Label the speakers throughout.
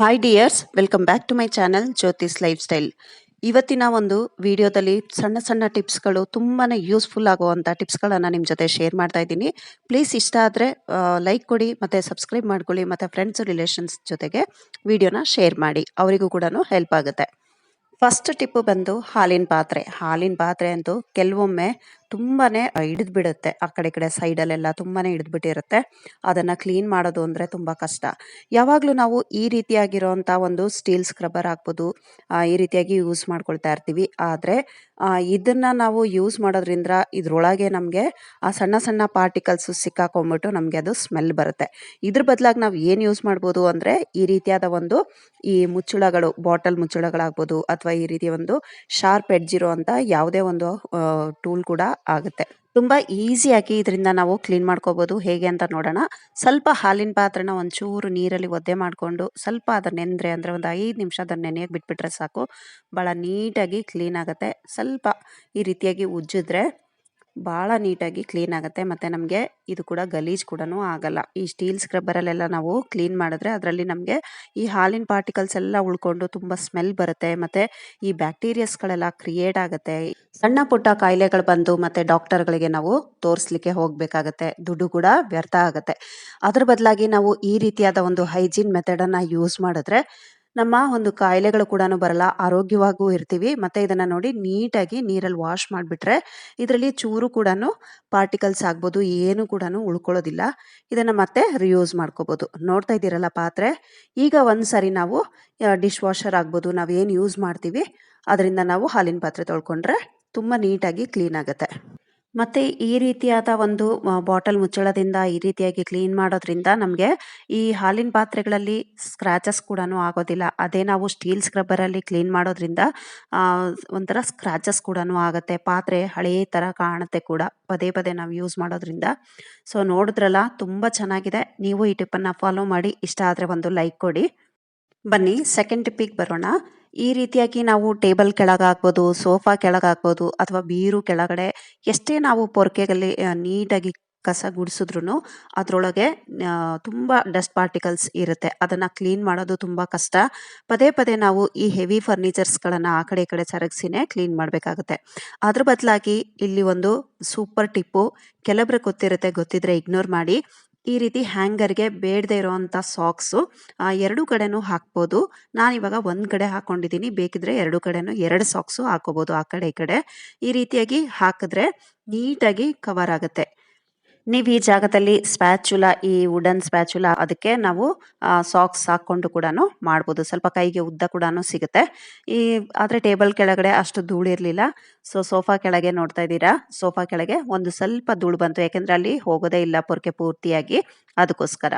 Speaker 1: Hi dears welcome back to my channel Jyothi's lifestyle ಇವತ್ತಿನ ಒಂದು ವಿಡಿಯೋದಲ್ಲಿ ಸಣ್ಣ ಸಣ್ಣ ಟಿಪ್ಸ್ಗಳು ತುಂಬಾ ಯೂಸ್ಫುಲ್ ಆಗುವಂಥ ಟಿಪ್ಸ್ಗಳನ್ನು ನಿಮ್ಮ ಜೊತೆ ಶೇರ್ ಮಾಡ್ತಾ ಇದ್ದೀನಿ. ಪ್ಲೀಸ್ ಇಷ್ಟ ಆದರೆ ಲೈಕ್ ಕೊಡಿ, ಮತ್ತು ಸಬ್ಸ್ಕ್ರೈಬ್ ಮಾಡ್ಕೊಳ್ಳಿ, ಮತ್ತು ಫ್ರೆಂಡ್ಸ್ ರಿಲೇಷನ್ಸ್ ಜೊತೆಗೆ ವಿಡಿಯೋನ ಶೇರ್ ಮಾಡಿ. ಅವರಿಗೂ ಕೂಡ ಹೆಲ್ಪ್ ಆಗುತ್ತೆ. ಫಸ್ಟ್ ಟಿಪ್ಪು ಬಂದು ಹಾಲಿನ ಪಾತ್ರೆ. ಹಾಲಿನ ಪಾತ್ರೆ ಅಂತೂ ಕೆಲವೊಮ್ಮೆ ತುಂಬಾನೇ ಹಿಡಿದು ಬಿಡುತ್ತೆ. ಆ ಕಡೆ ಕಡೆ ಸೈಡಲ್ಲೆಲ್ಲ ತುಂಬಾನೇ ಹಿಡಿದ್ಬಿಟ್ಟಿರುತ್ತೆ ಬಿಟ್ಟಿರುತ್ತೆ. ಅದನ್ನ ಕ್ಲೀನ್ ಮಾಡೋದು ಅಂದ್ರೆ ತುಂಬಾ ಕಷ್ಟ. ಯಾವಾಗಲೂ ನಾವು ಈ ರೀತಿಯಾಗಿರೋವಂಥ ಒಂದು ಸ್ಟೀಲ್ ಸ್ಕ್ರಬ್ಬರ್ ಹಾಕ್ಬೋದು ಈ ರೀತಿಯಾಗಿ ಯೂಸ್ ಮಾಡ್ಕೊಳ್ತಾ ಇರ್ತೀವಿ. ಆದರೆ ಇದನ್ನ ನಾವು ಯೂಸ್ ಮಾಡೋದ್ರಿಂದ ಇದ್ರೊಳಗೆ ನಮಗೆ ಆ ಸಣ್ಣ ಸಣ್ಣ ಪಾರ್ಟಿಕಲ್ಸ್ ಸಿಕ್ಕಾಕೊಂಡ್ಬಿಟ್ಟು ನಮಗೆ ಅದು ಸ್ಮೆಲ್ ಬರುತ್ತೆ. ಇದ್ರ ಬದಲಾಗಿ ನಾವು ಏನು ಯೂಸ್ ಮಾಡ್ಬೋದು ಅಂದರೆ ಈ ರೀತಿಯಾದ ಒಂದು ಈ ಮುಚ್ಚುಳಗಳು, ಬಾಟಲ್ ಮುಚ್ಚುಳಗಳಾಗ್ಬೋದು, ಅಥವಾ ಈ ರೀತಿಯ ಒಂದು ಶಾರ್ಪ್ ಎಡ್ಜ್ ಇರುವಂಥ ಯಾವುದೇ ಒಂದು ಟೂಲ್ ಕೂಡ ಆಗುತ್ತೆ. ತುಂಬ ಈಸಿಯಾಗಿ ಇದರಿಂದ ನಾವು ಕ್ಲೀನ್ ಮಾಡ್ಕೋಬೋದು. ಹೇಗೆ ಅಂತ ನೋಡೋಣ. ಸ್ವಲ್ಪ ಹಾಲಿನ ಪಾತ್ರೆನ ಒಂಚೂರು ನೀರಲ್ಲಿ ಒದ್ದೆ ಮಾಡಿಕೊಂಡು ಸ್ವಲ್ಪ ಅದನ್ನ ನೆಂದರೆ ಅಂದರೆ ಒಂದು ಐದು ನಿಮಿಷ ಅದನ್ನ ನೆನೆಯಕ್ಕೆ ಬಿಟ್ಬಿಟ್ರೆ ಸಾಕು. ಭಾಳ ನೀಟಾಗಿ ಕ್ಲೀನ್ ಆಗುತ್ತೆ. ಸ್ವಲ್ಪ ಈ ರೀತಿಯಾಗಿ ಉಜ್ಜಿದ್ರೆ ಭಾಳ ನೀಟಾಗಿ ಕ್ಲೀನ್ ಆಗುತ್ತೆ. ಮತ್ತು ನಮಗೆ ಇದು ಕೂಡ ಗಲೀಜು ಕೂಡ ಆಗಲ್ಲ. ಈ ಸ್ಟೀಲ್ ಸ್ಕ್ರಬ್ಬರಲ್ಲೆಲ್ಲ ನಾವು ಕ್ಲೀನ್ ಮಾಡಿದ್ರೆ ಅದರಲ್ಲಿ ನಮಗೆ ಈ ಹಾಲಿನ ಪಾರ್ಟಿಕಲ್ಸ್ ಎಲ್ಲ ಉಳ್ಕೊಂಡು ತುಂಬ ಸ್ಮೆಲ್ ಬರುತ್ತೆ. ಮತ್ತು ಈ ಬ್ಯಾಕ್ಟೀರಿಯಸ್ಗಳೆಲ್ಲ ಕ್ರಿಯೇಟ್ ಆಗುತ್ತೆ. ಸಣ್ಣ ಪುಟ್ಟ ಕಾಯಿಲೆಗಳು ಬಂದು ಮತ್ತು ಡಾಕ್ಟರ್ಗಳಿಗೆ ನಾವು ತೋರಿಸ್ಲಿಕ್ಕೆ ಹೋಗಬೇಕಾಗತ್ತೆ. ದುಡ್ಡು ಕೂಡ ವ್ಯರ್ಥ ಆಗುತ್ತೆ. ಅದ್ರ ಬದಲಾಗಿ ನಾವು ಈ ರೀತಿಯಾದ ಒಂದು ಹೈಜೀನ್ ಮೆಥಡನ್ನು ಯೂಸ್ ಮಾಡಿದ್ರೆ ನಮ್ಮ ಒಂದು ಕಾಯಿಲೆಗಳು ಕೂಡ ಬರಲ್ಲ, ಆರೋಗ್ಯವಾಗೂ ಇರ್ತೀವಿ. ಮತ್ತೆ ಇದನ್ನ ನೋಡಿ ನೀಟಾಗಿ ನೀರಲ್ಲಿ ವಾಶ್ ಮಾಡಿಬಿಟ್ರೆ ಇದರಲ್ಲಿ ಚೂರು ಕೂಡ ಪಾರ್ಟಿಕಲ್ಸ್ ಆಗ್ಬೋದು, ಏನು ಕೂಡ ಉಳ್ಕೊಳ್ಳೋದಿಲ್ಲ. ಇದನ್ನ ಮತ್ತೆ ರಿಯೂಸ್ ಮಾಡ್ಕೋಬೋದು. ನೋಡ್ತಾ ಇದ್ದೀರಲ್ಲ ಪಾತ್ರೆ? ಈಗ ಒಂದು ಸರಿ ನಾವು ಡಿಶ್ ವಾಷರ್ ಆಗ್ಬೋದು, ನಾವು ಏನು ಯೂಸ್ ಮಾಡ್ತೀವಿ, ಅದರಿಂದ ನಾವು ಹಾಲಿನ ಪಾತ್ರೆ ತೊಳ್ಕೊಂಡ್ರೆ ತುಂಬ ನೀಟಾಗಿ ಕ್ಲೀನ್ ಆಗುತ್ತೆ. ಮತ್ತೆ ಈ ರೀತಿಯಾದ ಒಂದು ಬಾಟಲ್ ಮುಚ್ಚಳದಿಂದ ಈ ರೀತಿಯಾಗಿ ಕ್ಲೀನ್ ಮಾಡೋದ್ರಿಂದ ನಮಗೆ ಈ ಹಾಲಿನ ಪಾತ್ರೆಗಳಲ್ಲಿ ಸ್ಕ್ರಾಚಸ್ ಕೂಡ ಆಗೋದಿಲ್ಲ. ಅದೇ ನಾವು ಸ್ಟೀಲ್ ಸ್ಕ್ರಬ್ಬರಲ್ಲಿ ಕ್ಲೀನ್ ಮಾಡೋದ್ರಿಂದ ಒಂಥರ ಸ್ಕ್ರಾಚಸ್ ಕೂಡ ಆಗುತ್ತೆ. ಪಾತ್ರೆ ಹಳೇ ಥರ ಕಾಣುತ್ತೆ ಕೂಡ. ಪದೇ ಪದೇ ನಾವು ಯೂಸ್ ಮಾಡೋದ್ರಿಂದ. ಸೊ ನೋಡಿದ್ರಲ್ಲ, ತುಂಬ ಚೆನ್ನಾಗಿದೆ. ನೀವು ಈ ಟಿಪ್ಪನ್ನು ಫಾಲೋ ಮಾಡಿ. ಇಷ್ಟ ಆದರೆ ಒಂದು ಲೈಕ್ ಕೊಡಿ. ಬನ್ನಿ ಸೆಕೆಂಡ್ ಟಿಪ್ಪಿಗೆ ಬರೋಣ. ಈ ರೀತಿಯಾಗಿ ನಾವು ಟೇಬಲ್ ಕೆಳಗೆ ಹಾಕ್ಬೋದು, ಸೋಫಾ ಕೆಳಗೆ ಹಾಕ್ಬೋದು ಅಥವಾ ಬೀರು ಕೆಳಗಡೆ ಎಷ್ಟೇ ನಾವು ಪೊರ್ಕೆಗಳಲ್ಲಿ ನೀಟಾಗಿ ಕಸ ಗುಡಿಸಿದ್ರು ಅದರೊಳಗೆ ತುಂಬ ಡಸ್ಟ್ ಪಾರ್ಟಿಕಲ್ಸ್ ಇರುತ್ತೆ. ಅದನ್ನು ಕ್ಲೀನ್ ಮಾಡೋದು ತುಂಬ ಕಷ್ಟ. ಪದೇ ಪದೇ ನಾವು ಈ ಹೆವಿ ಫರ್ನಿಚರ್ಸ್ಗಳನ್ನು ಆ ಕಡೆ ಈ ಕಡೆ ಸರಗಿಸಿನೇ ಕ್ಲೀನ್ ಮಾಡಬೇಕಾಗುತ್ತೆ. ಅದ್ರ ಬದಲಾಗಿ ಇಲ್ಲಿ ಒಂದು ಸೂಪರ್ ಟಿಪ್ಪು, ಕೆಲವ್ರಿಗೆ ಗೊತ್ತಿರುತ್ತೆ, ಗೊತ್ತಿದ್ರೆ ಇಗ್ನೋರ್ ಮಾಡಿ. ಈ ರೀತಿ ಹ್ಯಾಂಗರ್ಗೆ ಬೇಡದೆ ಇರೋವಂಥ ಸಾಕ್ಸು ಎರಡು ಕಡೆನೂ ಹಾಕ್ಬೋದು. ನಾನಿವಾಗ ಒಂದು ಕಡೆ ಹಾಕ್ಕೊಂಡಿದ್ದೀನಿ ಬೇಕಿದ್ರೆ ಎರಡು ಕಡೆನೂ ಎರಡು ಸಾಕ್ಸು ಹಾಕೋಬೋದು ಆ ಕಡೆ ಈ ಕಡೆ. ಈ ರೀತಿಯಾಗಿ ಹಾಕಿದ್ರೆ ನೀಟಾಗಿ ಕವರ್ ಆಗುತ್ತೆ. ನೀವು ಈ ಜಾಗದಲ್ಲಿ ಸ್ಪ್ಯಾಚುಲ ಈ ವುಡನ್ ಸ್ಪ್ಯಾಚುಲ ಅದಕ್ಕೆ ನಾವು ಸಾಕ್ಸ್ ಹಾಕ್ಕೊಂಡು ಕೂಡ ಮಾಡ್ಬೋದು. ಸ್ವಲ್ಪ ಕೈಗೆ ಉದ್ದ ಕೂಡ ಸಿಗುತ್ತೆ. ಈ, ಆದರೆ ಟೇಬಲ್ ಕೆಳಗಡೆ ಅಷ್ಟು ಧೂಳು ಇರಲಿಲ್ಲ ಸೊ, ಸೋಫಾ ಕೆಳಗೆ ನೋಡ್ತಾ ಇದ್ದೀರಾ? ಸೋಫಾ ಕೆಳಗೆ ಒಂದು ಸ್ವಲ್ಪ ಧೂಳು ಬಂತು. ಯಾಕೆಂದ್ರೆ ಅಲ್ಲಿ ಹೋಗೋದೇ ಇಲ್ಲ ಪೊರ್ಕೆ ಪೂರ್ತಿಯಾಗಿ. ಅದಕ್ಕೋಸ್ಕರ.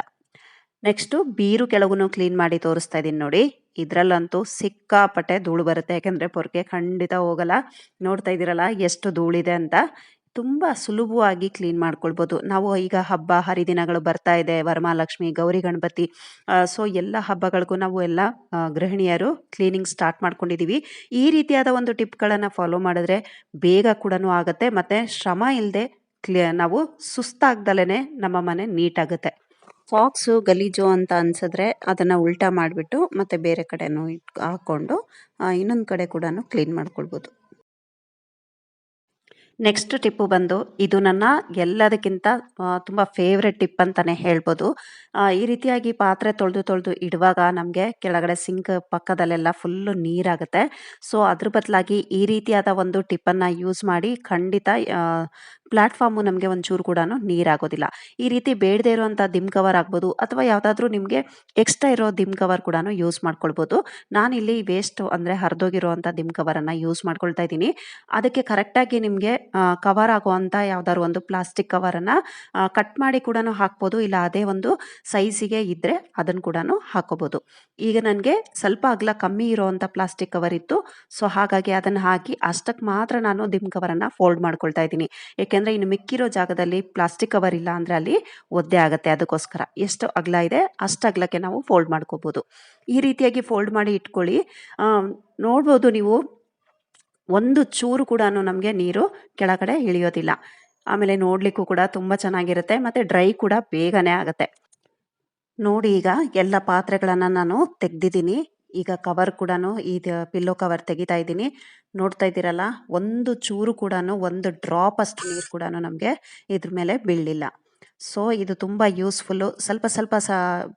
Speaker 1: ನೆಕ್ಸ್ಟು ಬೀರು ಕೆಳಗೂ ಕ್ಲೀನ್ ಮಾಡಿ ತೋರಿಸ್ತಾ ಇದ್ದೀನಿ ನೋಡಿ. ಇದರಲ್ಲಂತೂ ಸಿಕ್ಕಾಪಟ್ಟೆ ಧೂಳು ಬರುತ್ತೆ. ಯಾಕೆಂದರೆ ಪೊರ್ಕೆ ಖಂಡಿತ ಹೋಗಲ್ಲ. ನೋಡ್ತಾ ಇದ್ದೀರಲ್ಲ ಎಷ್ಟು ಧೂಳಿದೆ ಅಂತ. ತುಂಬ ಸುಲಭವಾಗಿ ಕ್ಲೀನ್ ಮಾಡ್ಕೊಳ್ಬೋದು. ನಾವು ಈಗ ಹಬ್ಬ, ಹರಿದಿನಗಳು ಬರ್ತಾ ಇದೆ, ವರಮಹಾಲಕ್ಷ್ಮಿ, ಗೌರಿ, ಗಣಪತಿ. ಸೊ ಎಲ್ಲ ಹಬ್ಬಗಳಿಗೂ ನಾವು ಎಲ್ಲ ಗೃಹಿಣಿಯರು ಕ್ಲೀನಿಂಗ್ ಸ್ಟಾರ್ಟ್ ಮಾಡ್ಕೊಂಡಿದ್ದೀವಿ ಈ ರೀತಿಯಾದ ಒಂದು ಟಿಪ್ಗಳನ್ನು ಫಾಲೋ ಮಾಡಿದ್ರೆ ಬೇಗ ಕೂಡ ಆಗುತ್ತೆ. ಮತ್ತು ಶ್ರಮ ಇಲ್ಲದೆ ಕ್ಲಿಯ ನಾವು ಸುಸ್ತಾಗ್ದಲೇ ನಮ್ಮ ಮನೆ ನೀಟಾಗುತ್ತೆ. ಫಾಕ್ಸು ಗಲೀಜು ಅಂತ ಅನ್ಸಿದ್ರೆ ಅದನ್ನು ಉಲ್ಟಾ ಮಾಡಿಬಿಟ್ಟು ಮತ್ತೆ ಬೇರೆ ಕಡೆನೂ ಇಟ್ ಹಾಕ್ಕೊಂಡು ಇನ್ನೊಂದು ಕಡೆ ಕೂಡ ಕ್ಲೀನ್ ಮಾಡ್ಕೊಳ್ಬೋದು. ನೆಕ್ಸ್ಟ್ ಟಿಪ್ಪು ಬಂದು, ಇದು ನನ್ನ ಎಲ್ಲದಕ್ಕಿಂತ ತುಂಬ ಫೇವ್ರೆಟ್ ಟಿಪ್ ಅಂತಲೇ ಹೇಳ್ಬೋದು. ಈ ರೀತಿಯಾಗಿ ಪಾತ್ರೆ ತೊಳೆದು ತೊಳೆದು ಇಡುವಾಗ ನಮಗೆ ಕೆಳಗಡೆ ಸಿಂಕ್ ಪಕ್ಕದಲ್ಲೆಲ್ಲ ಫುಲ್ಲು ನೀರಾಗುತ್ತೆ. ಸೊ ಅದ್ರ ಬದಲಾಗಿ ಈ ರೀತಿಯಾದ ಒಂದು ಟಿಪ್ಪನ್ನು ಯೂಸ್ ಮಾಡಿ ಖಂಡಿತ ಪ್ಲ್ಯಾಟ್ಫಾರ್ಮು ನಮಗೆ ಒಂಚೂರು ಕೂಡ ನೀರಾಗೋದಿಲ್ಲ. ಈ ರೀತಿ ಬೇಡದೇ ಇರುವಂಥ ದಿಮ್ ಕವರ್ ಆಗ್ಬೋದು ಅಥವಾ ಯಾವುದಾದ್ರೂ ನಿಮಗೆ ಎಕ್ಸ್ಟ್ರಾ ಇರೋ ದಿಮ್ ಕವರ್ ಕೂಡ ಯೂಸ್ ಮಾಡ್ಕೊಳ್ಬೋದು. ನಾನಿಲ್ಲಿ ವೇಸ್ಟ್ ಅಂದರೆ ಹರಿದೋಗಿರುವಂಥ ದಿಮ್ ಕವರನ್ನು ಯೂಸ್ ಮಾಡ್ಕೊಳ್ತಾ ಇದ್ದೀನಿ. ಅದಕ್ಕೆ ಕರೆಕ್ಟಾಗಿ ನಿಮಗೆ ಕವರ್ ಆಗುವಂಥ ಯಾವುದಾದ್ರು ಒಂದು ಪ್ಲಾಸ್ಟಿಕ್ ಕವರನ್ನು ಕಟ್ ಮಾಡಿ ಕೂಡ ಹಾಕ್ಬೋದು. ಇಲ್ಲ ಅದೇ ಒಂದು ಸೈಜಿಗೆ ಇದ್ದರೆ ಅದನ್ನು ಕೂಡ ಹಾಕೋಬೋದು. ಈಗ ನನಗೆ ಸ್ವಲ್ಪ ಅಗಲ ಕಮ್ಮಿ ಇರೋವಂಥ ಪ್ಲಾಸ್ಟಿಕ್ ಕವರ್ ಇತ್ತು. ಸೊ ಹಾಗಾಗಿ ಅದನ್ನು ಹಾಕಿ ಅಷ್ಟಕ್ಕೆ ಮಾತ್ರ ನಾನು ದಿಮ್ ಕವರನ್ನು ಫೋಲ್ಡ್ ಮಾಡ್ಕೊಳ್ತಾ ಇದ್ದೀನಿ. ಏಕೆಂದರೆ ಇನ್ನು ಮಿಕ್ಕಿರೋ ಜಾಗದಲ್ಲಿ ಪ್ಲಾಸ್ಟಿಕ್ ಕವರ್ ಇಲ್ಲ ಅಂದರೆ ಅಲ್ಲಿ ಒದ್ದೆ ಆಗುತ್ತೆ ಅದಕ್ಕೋಸ್ಕರ. ಎಷ್ಟು ಅಗಲ ಇದೆ ಅಷ್ಟು ಅಗಲಕ್ಕೆ ನಾವು ಫೋಲ್ಡ್ ಮಾಡ್ಕೋಬೋದು. ಈ ರೀತಿಯಾಗಿ ಫೋಲ್ಡ್ ಮಾಡಿ ಇಟ್ಕೊಳ್ಳಿ. ನೋಡ್ಬೋದು ನೀವು, ಒಂದು ಚೂರು ಕೂಡ ನಮಗೆ ನೀರು ಕೆಳಗಡೆ ಇಳಿಯೋದಿಲ್ಲ. ಆಮೇಲೆ ನೋಡಲಿಕ್ಕೂ ಕೂಡ ತುಂಬ ಚೆನ್ನಾಗಿರುತ್ತೆ ಮತ್ತು ಡ್ರೈ ಕೂಡ ಬೇಗನೆ ಆಗುತ್ತೆ. ನೋಡಿ ಈಗ ಎಲ್ಲ ಪಾತ್ರೆಗಳನ್ನು ನಾನು ತೆಗ್ದಿದ್ದೀನಿ. ಈಗ ಕವರ್ ಕೂಡ ಇದು ಪಿಲ್ಲೋ ಕವರ್ ತೆಗಿತಾ ಇದ್ದೀನಿ. ನೋಡ್ತಾ ಇದ್ದೀರಲ್ಲ, ಒಂದು ಚೂರು ಕೂಡ ಒಂದು ಡ್ರಾಪ್ ಅಷ್ಟು ನೀರು ಕೂಡ ನಮಗೆ ಇದ್ರ ಮೇಲೆ ಬೀಳಲಿಲ್ಲ. ಸೊ ಇದು ತುಂಬ ಯೂಸ್ಫುಲ್ಲು ಸ್ವಲ್ಪ ಸ್ವಲ್ಪ ಸ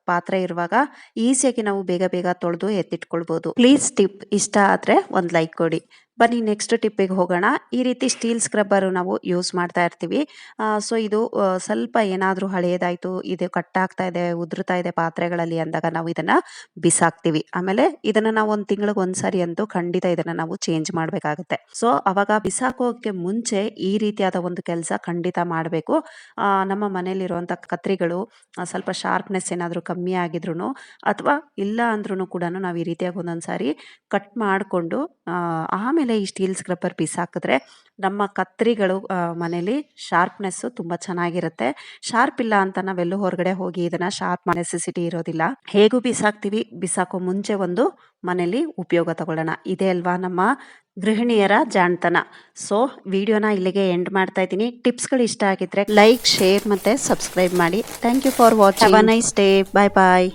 Speaker 1: ಪಾತ್ರೆ ಇರುವಾಗ ಈಸಿಯಾಗಿ ನಾವು ಬೇಗ ಬೇಗ ತೊಳೆದು ಎತ್ತಿಟ್ಕೊಳ್ಬೋದು. ಪ್ಲೀಸ್ ಟಿಪ್ ಇಷ್ಟ ಆದರೆ ಒಂದು ಲೈಕ್ ಕೊಡಿ. ಬನ್ನಿ ನೆಕ್ಸ್ಟ್ ಟಿಪ್ಪಿಗೆ ಹೋಗೋಣ. ಈ ರೀತಿ ಸ್ಟೀಲ್ ಸ್ಕ್ರಬ್ಬರು ನಾವು ಯೂಸ್ ಮಾಡ್ತಾ ಇರ್ತೀವಿ. ಸೊ ಇದು ಸ್ವಲ್ಪ ಏನಾದರೂ ಹಳೆಯದಾಯಿತು ಇದು ಕಟ್ಟಾಗ್ತಾ ಇದೆ, ಉದುರ್ತಾ ಇದೆ ಪಾತ್ರೆಗಳಲ್ಲಿ ಅಂದಾಗ ನಾವು ಇದನ್ನು ಬಿಸಾಕ್ತೀವಿ. ಆಮೇಲೆ ಇದನ್ನು ನಾವು ಒಂದು ತಿಂಗಳಿಗೆ ಸಾರಿ ಅಂತೂ ಖಂಡಿತ ಇದನ್ನು ನಾವು ಚೇಂಜ್ ಮಾಡಬೇಕಾಗುತ್ತೆ. ಸೊ ಅವಾಗ ಬಿಸಾಕೋಕ್ಕೆ ಮುಂಚೆ ಈ ರೀತಿಯಾದ ಒಂದು ಕೆಲಸ ಖಂಡಿತ ಮಾಡಬೇಕು. ನಮ್ಮ ಮನೆಯಲ್ಲಿರುವಂಥ ಕತ್ರಿಗಳು ಸ್ವಲ್ಪ ಶಾರ್ಪ್ನೆಸ್ ಏನಾದರೂ ಕಮ್ಮಿ ಆಗಿದ್ರು ಅಥವಾ ಇಲ್ಲ ಅಂದ್ರೂ ಕೂಡ ನಾವು ಈ ರೀತಿಯಾಗಿ ಒಂದೊಂದು ಸಾರಿ ಕಟ್ ಮಾಡಿಕೊಂಡು ಆಮೇಲೆ ಈ ಸ್ಟೀಲ್ ಸ್ಕ್ರಬ್ಬರ್ ಬಿಸಾಕಿದ್ರೆ ನಮ್ಮ ಕತ್ರಿಗಳು ಮನೇಲಿ ಶಾರ್ಪ್ನೆಸ್ಸು ತುಂಬ ಚೆನ್ನಾಗಿರುತ್ತೆ. ಶಾರ್ಪ್ ಇಲ್ಲ ಅಂತ ನಾವೆಲ್ಲೂ ಹೊರಗಡೆ ಹೋಗಿ ಇದನ್ನು ಶಾರ್ಪ್ ನೆಸೆಸಿಟಿ ಇರೋದಿಲ್ಲ. ಹೇಗೂ ಬಿಸಾಕ್ತೀವಿ? ಬಿಸಾಕೋ ಮುಂಚೆ ಒಂದು ಮನೇಲಿ ಉಪಯೋಗ ತಗೊಳ್ಳೋಣ. ಇದೇ ಅಲ್ವಾ ನಮ್ಮ ಗೃಹಿಣಿಯರ ಜಾಣ್ತನ. ಸೊ ವಿಡಿಯೋನ ಇಲ್ಲಿಗೆ ಎಂಡ್ ಮಾಡ್ತಾ ಇದ್ದೀನಿ. ಟಿಪ್ಸ್ಗಳು ಇಷ್ಟ ಆಗಿದ್ರೆ ಲೈಕ್ ಶೇರ್ ಮತ್ತು ಸಬ್ಸ್ಕ್ರೈಬ್ ಮಾಡಿ. Thank you for watching nice day bye bye